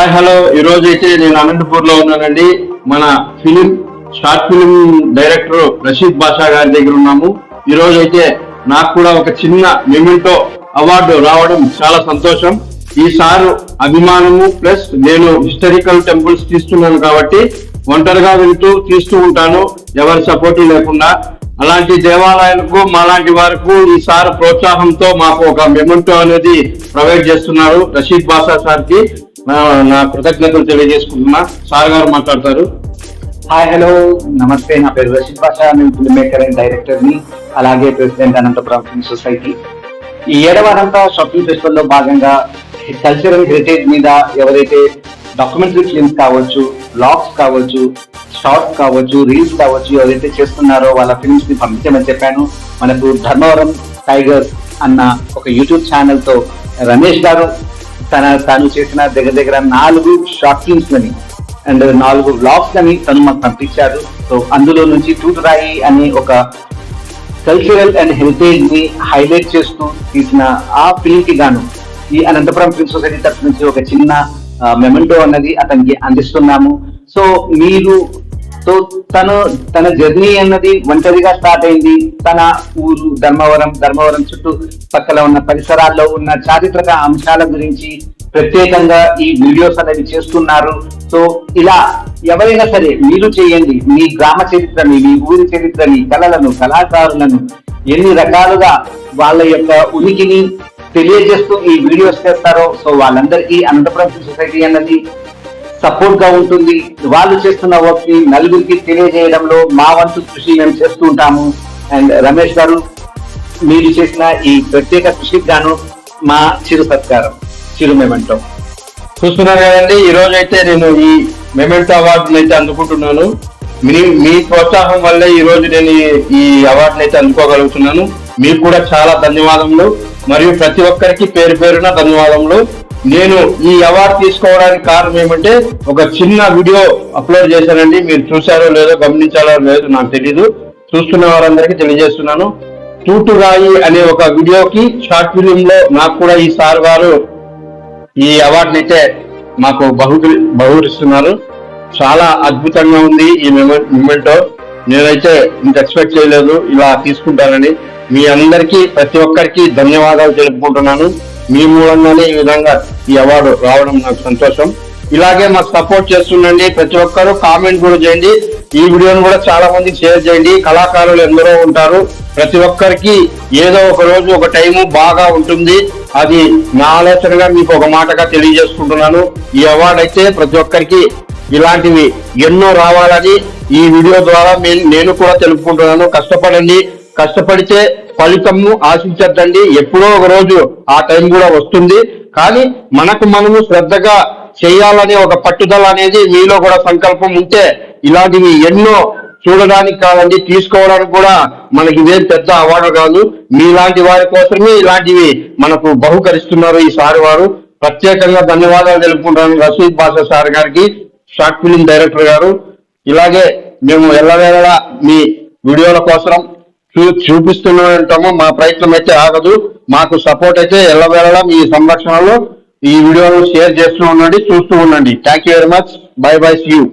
Hi hello. ఈ రోజు అయితే నేను అనంతపూర్లో ఉన్నానండి. మన film short film director Rashid Basha గారి దగ్గర ఉన్నాము. ఈ రోజు అయితే నాకు కూడా ఒక చిన్న మెమెంటో అవార్డు రావడం చాలా సంతోషం. ఈ అభిమానము ప్లస్ నేను హిస్టరికల్ టెంపుల్స్ తీస్తున్నాను కాబట్టి ఒంటరిగా వెళ్తూ తీస్తూ ఉంటాను. ఎవరి సపోర్ట్ లేకుండా. అలాంటి దేవాలయాలకు మాలాంటి వారికి ఈ సార్ ప్రోత్సాహంతో మాకు ఒక మెమెంటో అనేది ప్రొవైడ్ చేస్తున్నారు రషీద్ బాషా సార్కి నా- కృతజ్ఞతలు తెలియజేసుకుంటున్నా. సార్ గారు మాట్లాడతారు. Hi hello. నమస్తే. నా పేరు రషీద్ పాషా నేను ఫిల్మ్ మేకర్ అండ్ డైరెక్టర్ని అలాగే ప్రెసిడెంట్ అనంతపురం ఫిల్మ్ సొసైటీ. ఈ ఏడవారంతా షాపింగ్ ఫెస్టివల్లో భాగంగా కల్చరల్ హెరిటేజ్ మీద ఎవరైతే డాక్యుమెంటరీ ఫిల్మ్స్ కావచ్చు బ్లాగ్స్ కావచ్చు షార్ట్స్ కావచ్చు రీల్స్ కావచ్చు ఎవరైతే చేస్తున్నారో వాళ్ళ ఫిల్మ్స్ని పంపించమని చెప్పాను. మనకు ధర్మవరం టైగర్ అన్న ఒక యూట్యూబ్ ఛానల్తో రమేష్ గారు తన తాను చేసిన దగ్గర దగ్గర నాలుగు షార్ట్ ఫిల్మ్స్ లని అండ్ నాలుగు బ్లాగ్స్ అని తను మాకు పంపించారు. సో అందులో నుంచి టూటరాయి అనే ఒక కల్చరల్ అండ్ హెరిటేజ్ని హైలైట్ చేస్తూ తీసిన ఆ ఫిల్మ్కి గాను ఈ అనంతపురం ఫిల్మ్ సొసైటీ తరఫు నుంచి ఒక చిన్న మెమెంటో అన్నది అతనికి అందిస్తున్నాము. సో మీరు సో తను తన జర్నీ అన్నది ఒంటరిగా స్టార్ట్ అయింది. తన ఊరు ధర్మవరం ధర్మవరం చుట్టూ పక్కల ఉన్న పరిసరాల్లో ఉన్న చారిత్రక అంశాల గురించి ప్రత్యేకంగా ఈ వీడియోస్ అనేది చేస్తున్నారు. సో ఇలా ఎవరైనా సరే మీరు చేయండి. మీ గ్రామ చరిత్రని మీ ఊరి చరిత్రని కళలను కళాకారులను ఎన్ని రకాలుగా వాళ్ళ యొక్క ఉనికిని తెలియజేస్తూ ఈ వీడియోస్ చేస్తారో సో వాళ్ళందరికీ అనంతపురం సొసైటీ అన్నది సపోర్ట్గా ఉంటుంది. వాళ్ళు చేస్తున్న వర్క్ని నలుగురికి తెలియజేయడంలో మా వంతు కృషి మేము చేస్తూ ఉంటాము. అండ్ రమేష్ గారు మీరు చేసిన ఈ ప్రత్యేక కృషికి గాను మా చిరు సత్కారం చిరు మెమెంటో. చూస్తున్నారు కదండి ఈ రోజు అయితే నేను ఈ మెమెంటో అవార్డుని అయితే అందుకుంటున్నాను. మీ మీ ప్రోత్సాహం వల్లే ఈ రోజు నేను ఈ- ఈ అవార్డుని అయితే అందుకోగలుగుతున్నాను. మీకు కూడా చాలా ధన్యవాదములు. మరియు ప్రతి ఒక్కరికి పేరు పేరున ధన్యవాదములు. నేను ఈ అవార్డు తీసుకోవడానికి కారణం ఏమంటే ఒక చిన్న వీడియో అప్లోడ్ చేశానండి. మీరు చూసారో లేదో గమనించారో లేదో నాకు తెలీదు. చూస్తున్న వారందరికీ తెలియజేస్తున్నాను. తూటు రాయి అనే ఒక వీడియోకి షార్ట్ ఫిలిం లో నాకు కూడా ఈ సార్ గారు ఈ అవార్డుని అయితే మాకు బహు బహుకరిస్తున్నారు. చాలా అద్భుతంగా ఉంది ఈ మూమెంట్ నేనైతే ఇంత ఎక్స్పెక్ట్ చేయలేదు. ఇలా తీసుకుంటానని. మీ అందరికీ ప్రతి ఒక్కరికి ధన్యవాదాలు తెలుపుకుంటున్నాను. మీ మూలంగానే ఈ విధంగా ఈ అవార్డు రావడం నాకు సంతోషం. ఇలాగే మాకు సపోర్ట్ చేస్తుండండి ప్రతి ఒక్కరు కామెంట్ కూడా చేయండి. ఈ వీడియోను కూడా చాలా మందికి షేర్ చేయండి. కళాకారులు ఎందరో ఉంటారు. ప్రతి ఒక్కరికి ఏదో ఒక రోజు ఒక టైము బాగా ఉంటుంది. అది నా ఆలోచనగా మీకు ఒక మాటగా తెలియజేసుకుంటున్నాను. ఈ అవార్డు అయితే ప్రతి ఒక్కరికి ఇలాంటివి ఎన్నో రావాలని ఈ వీడియో ద్వారా నేను కూడా తెలుపుకుంటున్నాను. కష్టపడండి. కష్టపడితే ఫలితము ఆశించద్దండి. ఎప్పుడో ఒక రోజు ఆ టైం కూడా వస్తుంది. కానీ మనకు మనము శ్రద్ధగా చేయాలనే ఒక పట్టుదల అనేది మీలో కూడా సంకల్పం ఉంటే ఇలాంటివి ఎన్నో చూడడానికి కాదండి తీసుకోవడానికి కూడా మనకి ఇదేం పెద్ద అవార్డు కాదు. మీలాంటి వారి కోసమే ఇలాంటివి మనకు బహుకరిస్తున్నారు ఈ సార్ వారు. ప్రత్యేకంగా ధన్యవాదాలు తెలుపుకుంటాను రసీద్ బాషా సార్ గారికి షార్ట్ ఫిలిం డైరెక్టర్ గారు. ఇలాగే మేము ఎల్లవేళలా మీ వీడియోల కోసం చూపిస్తూనే ఉంటాము మా ప్రయత్నం అయితే ఆగదు. మాకు సపోర్ట్ అయితే ఎల్లవేళలా మీ సంరక్షణలో ఈ వీడియోను షేర్ చేస్తూ ఉండండి చూస్తూ ఉండండి. Thank you very much bye bye see you